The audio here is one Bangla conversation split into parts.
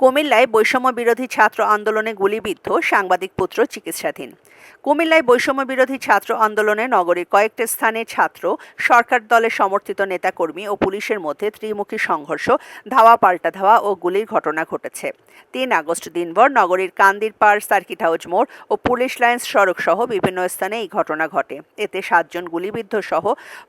কুমিল্লায় বৈষম্য বিরোধী ছাত্র আন্দোলনে গুলিবিদ্ধ সাংবাদিক পুত্র চিকিৎসাধীন। কুমিল্লায় বৈষম্য বিরোধী ছাত্র আন্দোলনে নগরীর কয়েকটি স্থানে ছাত্র, সরকার দলের সমর্থিত নেতাকর্মী ও পুলিশের মধ্যে ত্রিমুখী সংঘর্ষ, ধাওয়া পাল্টা ধাওয়া ও গুলির ঘটনা ঘটেছে। তিন আগস্ট দিনভর নগরীর কান্দির পাড়, সার্কিট হাউস মোড় ও পুলিশ লাইন্স সড়ক সহ বিভিন্ন স্থানে এই ঘটনা ঘটে। এতে সাতজন গুলিবিদ্ধ সহ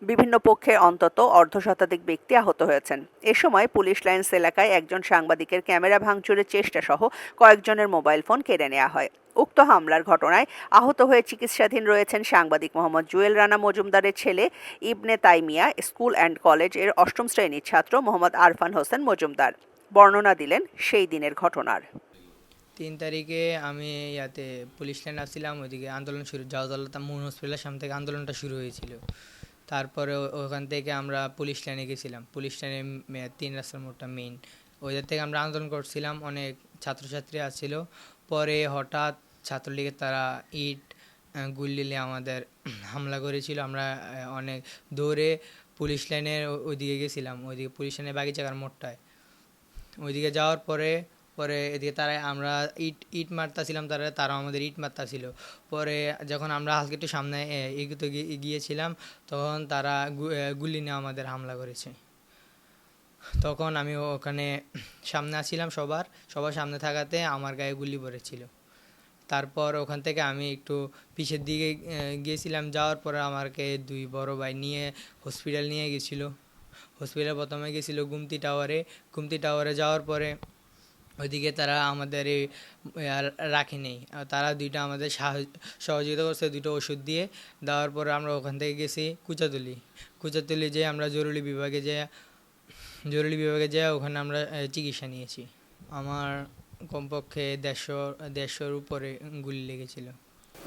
বিভিন্ন পক্ষের অন্তত অর্ধশতাধিক ব্যক্তি আহত হয়েছেন। এ সময় পুলিশ লাইন্স এলাকায় একজন সাংবাদিকের ক্যামেরা ভাঙচুরের চেষ্টা সহ কয়েকজনের মোবাইল ফোন কেড়ে নেওয়া হয়। উক্ত হামলার ঘটনায় আহত হয়ে চিকিৎসাধীন রয়েছেন সাংবাদিক মোহাম্মদ জুয়েল রানা মজুমদারের ছেলে ইবনে তাইমিয়া, স্কুল অ্যান্ড কলেজের অষ্টম শ্রেণির ছাত্র মোহাম্মদ আরফান হোসেন মজুমদার। বর্ণনা দিলেন সেই দিনের ঘটনার। তিন তারিখে আমি ইয়াতে পুলিশ লাইন আসছিলাম, ওইদিকে আন্দোলন শুরু জাওদাল্লাহ মুন হসপিটালের সামনে থেকে আন্দোলনটা শুরু হয়েছিল। তারপরে ওখান থেকে আমরা পুলিশ লাইনে গেছিলাম। পুলিশ লাইনে তিন রাস্তার মোড়টা মেইন ওইদের থেকে আমরা আন্দোলন করছিলাম, অনেক ছাত্রছাত্রী আসছিল পরে হঠাৎ ছাত্রলীগের তারা ইট গুল্লিলে আমাদের হামলা করেছিল। আমরা অনেক দৌড়ে পুলিশ লাইনের ওইদিকে গেছিলাম। ওইদিকে পুলিশ লাইনের বাগিচাকার মোড়টায়। ওইদিকে যাওয়ার পরে পরে এদিকে তারা আমরা ইট ইট মারতাছিলাম তারা তারা আমাদের ইট মারতাছিল। পরে যখন আমরা হালকা একটু সামনে এগোতে গিয়ে- গিয়েছিলাম, তখন তারা গুলি নিয়ে আমাদের হামলা করেছে। তখন আমি ওখানে সামনে আসছিলাম সবার সবার সামনে থাকাতে আমার গায়ে গুলি পড়েছিল। তারপর ওখান থেকে আমি একটু পিছের দিকে গিয়েছিলাম, যাওয়ার পরে আমাকে দুই বড় ভাই নিয়ে হসপিটাল নিয়ে গেছিল। হসপিটালে প্রথমে গেছিল গুমতি টাওয়ারে গুমতি টাওয়ারে যাওয়ার পরে ওইদিকে তারা আমাদের রাখেনি। তারা দুইটা আমাদের সহযোগিতা করছে দুটো ওষুধ দিয়ে। দেওয়ার পরে আমরা ওখান থেকে গেছি কুচাতুলি। কুচাতুলি যেয়ে আমরা জরুরি বিভাগে যেয়ে জরুরি বিভাগে যেয়ে, ওখানে আমরা চিকিৎসা নিয়েছি। আমার কমপক্ষে দেড়শো, দেড়শোর উপরে গুলি লেগেছিল।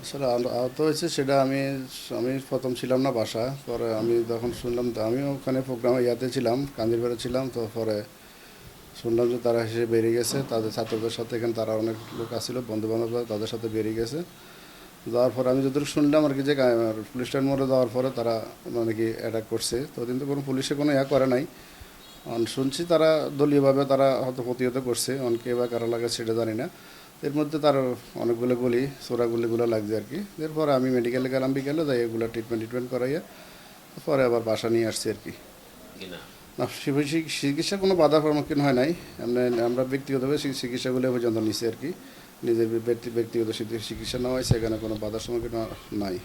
আসলে আহ- আহত হয়েছে সেটা আমি আমি প্রথম ছিলাম না বাসা পরে আমি যখন শুনলাম, তো আমিও ওখানে প্রোগ্রামে ইয়াতে ছিলাম কান্দিরপাড়ে ছিলাম, তো পরে শুনলাম যে তারা এসে বেরিয়ে গেছে, তাদের ছাত্রদের সাথে এখানে তারা অনেক লোক আসছিল বন্ধু বান্ধব তাদের সাথে বেরিয়ে গেছে। যাওয়ার পরে আমি যতটুকু শুনলাম আর কি যে পুলিশ স্টেশন মোড়ে যাওয়ার পরে তারা মানে কি অ্যাটাক করছে, তো কিন্তু কোনো পুলিশে কোনো ইয়া করে নাই। শুনছি তারা দলীয়ভাবে তারা হয়তো প্রতিহত করছে অনকে বা কারা লাগে সেটা জানি না। এর মধ্যে তার অনেকগুলো গুলি সোরা গুলিগুলো লাগছে আর কি। এরপর আমি মেডিকেলে গেলাম বিকেলে তাই এগুলো ট্রিটমেন্ট ট্রিটমেন্ট করাইয়া পরে আবার বাসা নিয়ে আসছি আর কি। না চিকিৎসা কোনো বাধার সম্মুখীন হয় নাই। আমরা আমরা ব্যক্তিগতভাবে সেই চিকিৎসাগুলো পর্যন্ত নিছি আর কি। নিজের ব্যক্তি- ব্যক্তিগত চিকিৎসা নেওয়া হয় সেখানে কোনো বাধার সম্মুখীন নাই।